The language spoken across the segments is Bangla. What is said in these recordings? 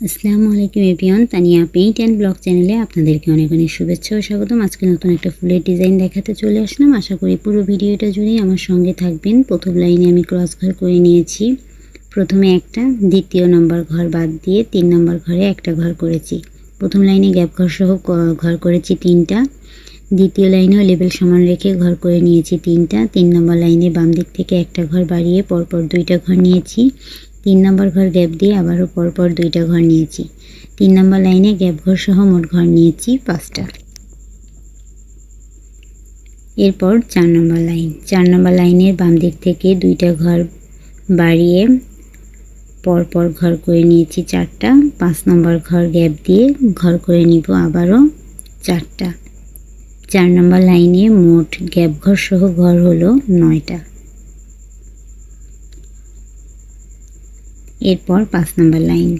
আসসালামু আলাইকুম এভিয়ন তানিয়া পেইন্ট অ্যান্ড ব্লগ চ্যানেলে আপনাদেরকে অনেক অনেক শুভেচ্ছা ও স্বাগতম। আজকে নতুন একটা ফুলের ডিজাইন দেখাতে চলে আসলাম। আশা করি পুরো ভিডিওটা জুড়েই আমার সঙ্গে থাকবেন। প্রথম লাইনে আমি ক্রস ঘর করে নিয়েছি। প্রথমে একটা, দ্বিতীয় নম্বর ঘর বাদ দিয়ে তিন নম্বর ঘরে একটা ঘর করেছি। প্রথম লাইনে গ্যাপ ঘর সহ ঘর করেছি তিনটা। দ্বিতীয় লাইনেও লেবেল সমান রেখে ঘর করে নিয়েছি তিনটা। তিন নম্বর লাইনে বাম দিক থেকে একটা ঘর বাড়িয়ে পরপর দুইটা ঘর নিয়েছি। তিন নম্বর ঘর গ্যাপ দিয়ে আবারও পরপর দুইটা ঘর নিয়েছি। তিন নম্বর লাইনে গ্যাপ ঘর সহ মোট ঘর নিয়েছি পাঁচটা। এরপর চার নম্বর লাইন। চার নম্বর লাইনের বাম দিক থেকে দুইটা ঘর বাড়িয়ে পরপর ঘর করে নিয়েছি চারটা। পাঁচ নম্বর ঘর গ্যাপ দিয়ে ঘর করে নিব আবারও চারটা। চার নম্বর লাইনে মোট গ্যাপ ঘর সহ ঘর হলো নয়টা। এরপর পাঁচ নম্বর লাইন।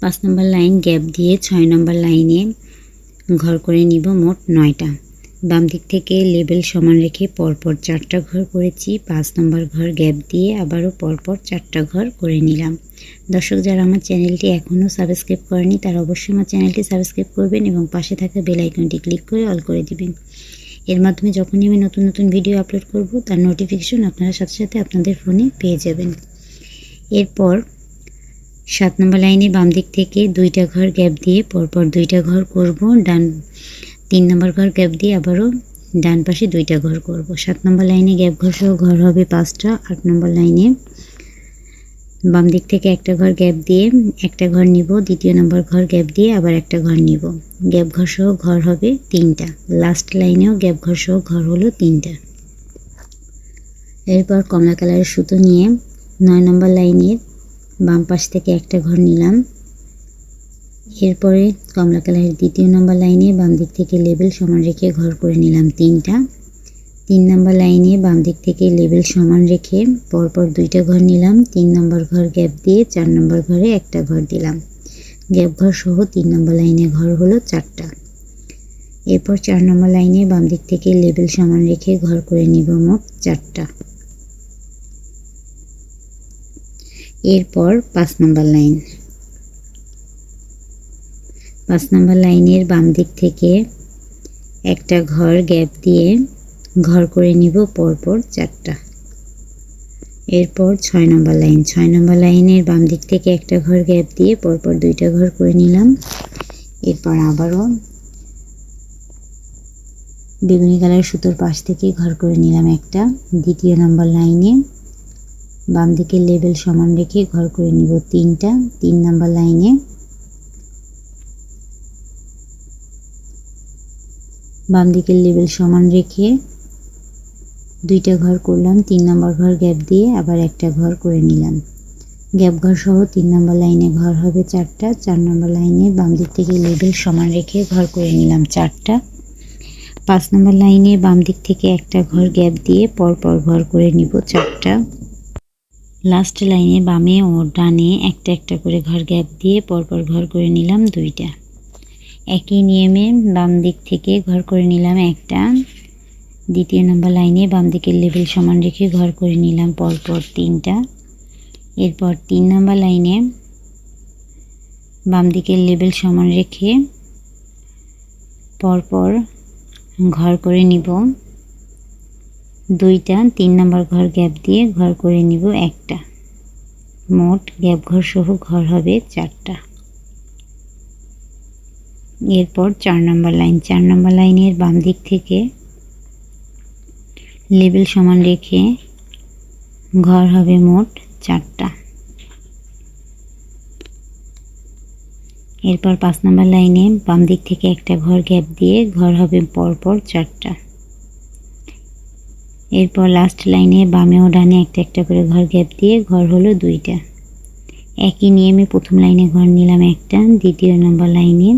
পাঁচ নম্বর লাইন গ্যাপ দিয়ে ছয় নম্বর লাইনে ঘর করে নিব মোট নয়টা। বাম দিক থেকে লেবেল সমান রেখে পরপর চারটা ঘর করেছি। পাঁচ নম্বর ঘর গ্যাপ দিয়ে আবারও পরপর চারটা ঘর করে নিলাম। দর্শক, যারা আমার চ্যানেলটি এখনও সাবস্ক্রাইব করেনি, তারা অবশ্যই আমার চ্যানেলটি সাবস্ক্রাইব করবেন এবং পাশে থাকা বেল আইকনটি ক্লিক করে অল করে দিবেন। এর মাধ্যমে যখনই আমি নতুন নতুন ভিডিও আপলোড করব, তার নোটিফিকেশন আপনারা সাথে সাথে আপনাদের ফোনে পেয়ে যাবেন। এরপর সাত নম্বর লাইনে বাম দিক থেকে দুইটা ঘর গ্যাপ দিয়ে পরপর দুইটা ঘর করব, ডান তিন নম্বর ঘর গ্যাপ দিয়ে আবারও ডান পাশে দুইটা ঘর করব। সাত নম্বর লাইনে গ্যাপ ঘর সহ ঘর হবে পাঁচটা, আট নম্বর লাইনে বাম দিক থেকে একটা ঘর গ্যাপ দিয়ে একটা ঘর নিব, দ্বিতীয় নম্বর ঘর গ্যাপ দিয়ে আবার একটা ঘর নিব। গ্যাপ ঘর সহ ঘর হবে তিনটা। লাস্ট লাইনেও গ্যাপ ঘর সহ ঘর হলো তিনটা। এরপর কমলা কালারের সুতো নিয়ে নয় নম্বর লাইনের বাম পাশ থেকে একটা ঘর নিলাম। এরপরে কমলা কালারের দ্বিতীয় নম্বর লাইনে বাম দিক থেকে লেবেল সমান রেখে ঘর করে নিলাম তিনটা। তিন নম্বর লাইনে বাম দিক থেকে লেবেল সমান রেখে পরপর দুইটা ঘর নিলাম। তিন নম্বর ঘর গ্যাপ দিয়ে চার নম্বর ঘরে একটা ঘর দিলাম। গ্যাপ ঘর সহ তিন নম্বর লাইনে ঘর হলো চারটা। এরপর চার নম্বর লাইনে বাম দিক থেকে লেবেল সমান রেখে ঘর করে নিব মোট চারটা। এরপর পাঁচ নম্বর লাইন। পাঁচ নম্বর লাইনের বাম দিক থেকে একটা ঘর গ্যাপ দিয়ে ঘর করে নিব পরপর চারটা। এরপর ছয় নম্বর লাইন। ছয় নম্বর লাইনের বাম দিক থেকে একটা ঘর গ্যাপ দিয়ে পরপর দুইটা ঘর করে নিলাম। এরপর আবারও বেগুনি কালার সুতোর পাশ থেকে ঘর করে নিলাম একটা। দ্বিতীয় নম্বর লাইনে বাম দিকে লেবেল সমান রেখে ঘর করে নিব তিনটা। তিন নম্বর লাইনে বাম দিকের লেবেল সমান রেখে দুইটা ঘর করলাম, তিন নম্বর ঘর গ্যাপ দিয়ে আবার একটা ঘর করে নিলাম। গ্যাপ ঘর সহ তিন নম্বর লাইনে ঘর হবে চারটা, চার নম্বর লাইনে বাম দিক থেকে লেবেল সমান রেখে ঘর করে নিলাম চারটা। পাঁচ নম্বর লাইনে বাম দিক থেকে একটা ঘর গ্যাপ দিয়ে পরপর ঘর করে নিব চারটা। লাস্ট লাইনে বামে ও ডানে একটা একটা করে ঘর গ্যাপ দিয়ে পরপর ঘর করে নিলাম দুইটা। একই নিয়মে বাম দিক থেকে ঘর করে নিলাম একটা। দ্বিতীয় নম্বর লাইনে বাম দিকের লেবেল সমান রেখে ঘর করে নিলাম পরপর তিনটা। এরপর তিন নম্বর লাইনে বাম দিকের লেবেল সমান রেখে পরপর ঘর করে নিব। দুইটা, তিন নম্বর ঘর গ্যাপ দিয়ে ঘর করে নিব একটা। মোট গ্যাপ ঘর সহ ঘর হবে চারটা। এরপর চার নম্বর লাইন, চার নম্বর লাইনের বাম দিক থেকে লেবেল সমান রেখে ঘর হবে মোট চারটা। এরপর পাঁচ নম্বর লাইনে বাম দিক থেকে একটা ঘর গ্যাপ দিয়ে ঘর হবে পরপর চারটা। এরপর লাস্ট লাইনে বামে ও ডানে একটা একটা করে ঘর গ্যাপ দিয়ে ঘর হলো দুইটা। একই নিয়মে প্রথম লাইনে ঘর নিলাম একটা, দ্বিতীয় নম্বর লাইনে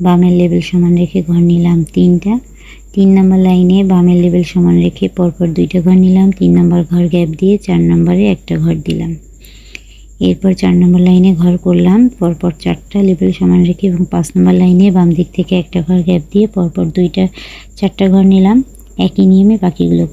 বামের লেবেল সমান রেখে ঘর নিলাম তিনটা। তিন নম্বর লাইনে বামের লেবেল সমান রেখে পরপর দুইটা ঘর নিলাম। তিন নম্বর ঘর গ্যাপ দিয়ে চার নম্বরে একটা ঘর দিলাম। এরপর চার নম্বর লাইনে ঘর করলাম। পরপর চারটা লেবেল সমান রেখে এবং পাঁচ নম্বর লাইনে বাম দিক থেকে একটা ঘর গ্যাপ দিয়ে পরপর দুইটা, চারটা ঘর নিলাম। একই নিয়মে বাকিগুলো